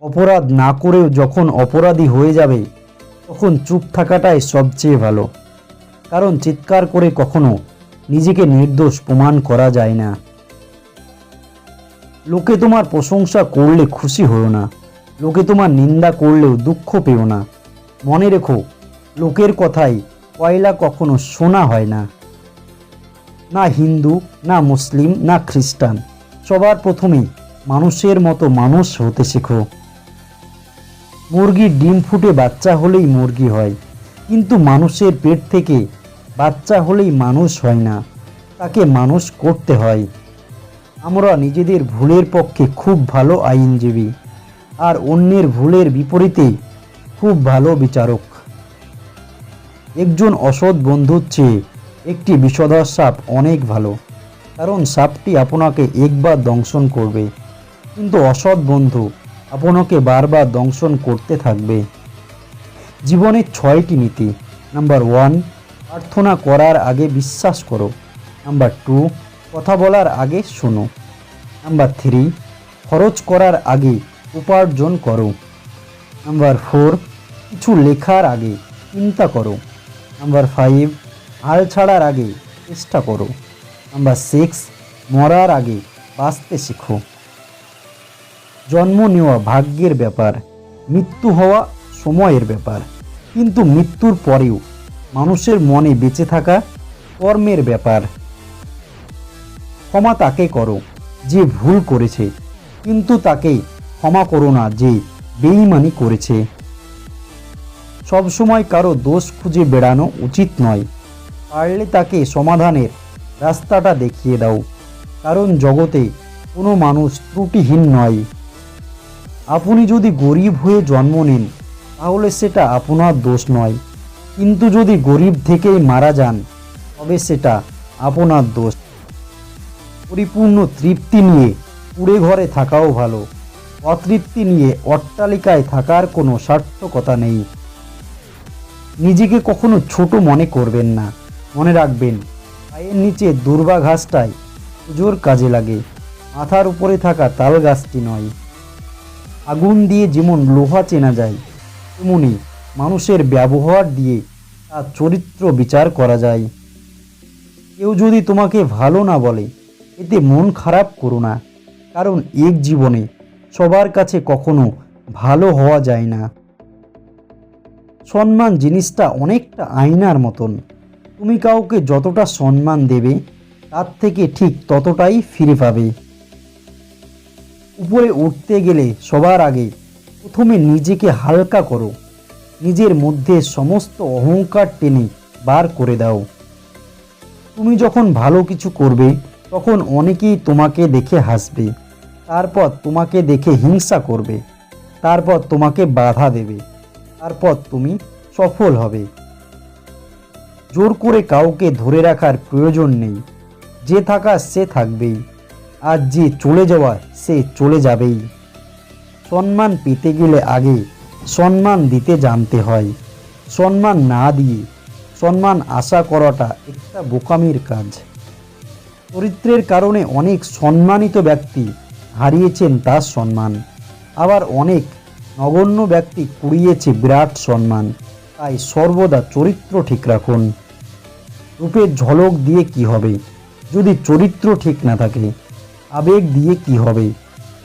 অপরাধ না করেও যখন অপরাধী হয়ে যাবে, তখন চুপ থাকাটাই সবচেয়ে ভালো। কারণ চিৎকার করে কখনো নিজেকে নির্দোষ প্রমাণ করা যায় না। লোকে তোমার প্রশংসা করলে খুশি হও না। লোকে তোমার নিন্দা করলেও দুঃখ পেও না। মনে রেখো, লোকের কথাই কয়লা কখনো শোনা হয় না। না হিন্দু, না মুসলিম, না খ্রিস্টান, সবার প্রথমেই মানুষের মতো মানুষ হতে শেখো। মুরগির ডিম ফুটে বাচ্চা হলেই মুরগি হয়। কিন্তু মানুষের পেট থেকে বাচ্চা হলেই মানুষ হয় না, তাকে মানুষ করতে হয়। আমরা নিজেদের ভুলের পক্ষে খুব ভালো আইনজীবী, আর অন্যের ভুলের বিপরীতে খুব ভালো বিচারক। একজন অসৎ বন্ধুর চেয়ে একটি বিষধর সাপ অনেক ভালো, কারণ সাপটি আপনাকে একবার দংশন করবে। কিন্তু অসৎ বন্ধু আপনাকে বারবার দংশন করতে থাকবে। জীবনের ছয়টি নীতি। নাম্বার ওয়ান, প্রার্থনা করার আগে বিশ্বাস করো। নাম্বার টু, কথা বলার আগে শোনো। নাম্বার থ্রি, খরচ করার আগে উপার্জন করো। নাম্বার ফোর, কিছু লেখার আগে চিন্তা করো। নাম্বার ফাইভ, হাল ছাড়ার আগে চেষ্টা করো। নাম্বার সিক্স, মরার আগে বাঁচতে শেখো। জন্ম নেওয়া ভাগ্যের ব্যাপার, মৃত্যু হওয়া সময়ের ব্যাপার। কিন্তু মৃত্যুর পরেও মানুষের মনে বেঁচে থাকা কর্মের ব্যাপার। ক্ষমা তাকে করো যে ভুল করেছে, কিন্তু তাকে ক্ষমা করো না যে বেইমানি করেছে। সবসময় কারও দোষ খুঁজে বেড়ানো উচিত নয়। পারলে তাকে সমাধানের রাস্তাটা দেখিয়ে দাও, কারণ জগতে কোনো মানুষ ত্রুটিহীন নয়। আপনি যদি গরিব হয়ে জন্ম নেন, তাহলে সেটা আপনার দোষ নয়। কিন্তু যদি গরিব থেকেই মারা যান, তবে সেটা আপনার দোষ। পরিপূর্ণ তৃপ্তি নিয়ে কুড়ে ঘরে থাকাও ভালো। অতৃপ্তি নিয়ে অট্টালিকায় থাকার কোনো সার্থকতা নেই। নিজেকে কখনো ছোট মনে করবেন না। মনে রাখবেন, পায়ের নিচে দুর্বা ঘাসটাই পুজোর কাজে লাগে। মাথার উপরে থাকা তাল গাছটি নয়। আগুন দিয়ে যেমন লোহা চেনা যায়, তেমনি মানুষের ব্যবহার দিয়ে তার চরিত্র বিচার করা যায়। কেউ যদি তোমাকে ভালো না বলে, এতে মন খারাপ করো না, কারণ এক জীবনে সবার কাছে কখনো ভালো হওয়া যায় না। সম্মান জিনিসটা অনেকটা আয়নার মতন। তুমি কাউকে যতটা সম্মান দেবে, তার থেকে ঠিক ততটাই ফিরে পাবে। উপরে উঠতে গেলে সবার আগে প্রথমে নিজেকে হালকা করো। নিজের মধ্যে সমস্ত অহংকার টেনে বার করে দাও। তুমি যখন ভালো কিছু করবে, তখন অনেকেই তোমাকে দেখে হাসবে। তারপর তোমাকে দেখে হিংসা করবে। তারপর তোমাকে বাধা দেবে। তারপর তুমি সফল হবে। জোর করে কাউকে ধরে রাখার প্রয়োজন নেই। যে থাকা সে থাকবেই। আর যে চলে যাওয়ার, সে চলে যাবেই। সম্মান পেতে গেলে আগে সম্মান দিতে জানতে হয়। সম্মান না দিয়ে সম্মান আশা করাটা একটা বোকামির কাজ। চরিত্রের কারণে অনেক সম্মানিত ব্যক্তি হারিয়েছেন তার সম্মান। আবার অনেক নগণ্য ব্যক্তি কুড়িয়েছে বিরাট সম্মান। তাই সর্বদা চরিত্র ঠিক রাখুন। রূপের ঝলক দিয়ে কি হবে? যদি চরিত্র ঠিক না থাকে আবেগ দিয়ে কি হবে?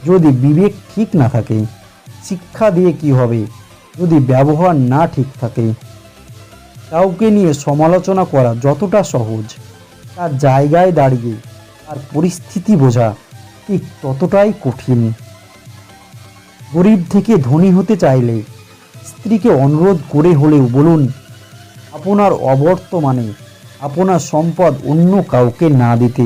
যদি বিবেক ঠিক না থাকে, শিক্ষা দিয়ে কি হবে? যদি ব্যবহার না ঠিক থাকে, কাউকে নিয়ে সমালোচনা করা যতটা সহজ, তার জায়গায় দাঁড়িয়ে আর পরিস্থিতি বোঝা ঠিক ততটাই কঠিন। গরিব থেকে ধনী হতে চাইলে স্ত্রীকে অনুরোধ করে হলেও বলুন, আপনার অবর্তমানে আপনার সম্পদ অন্য কাউকে না দিতে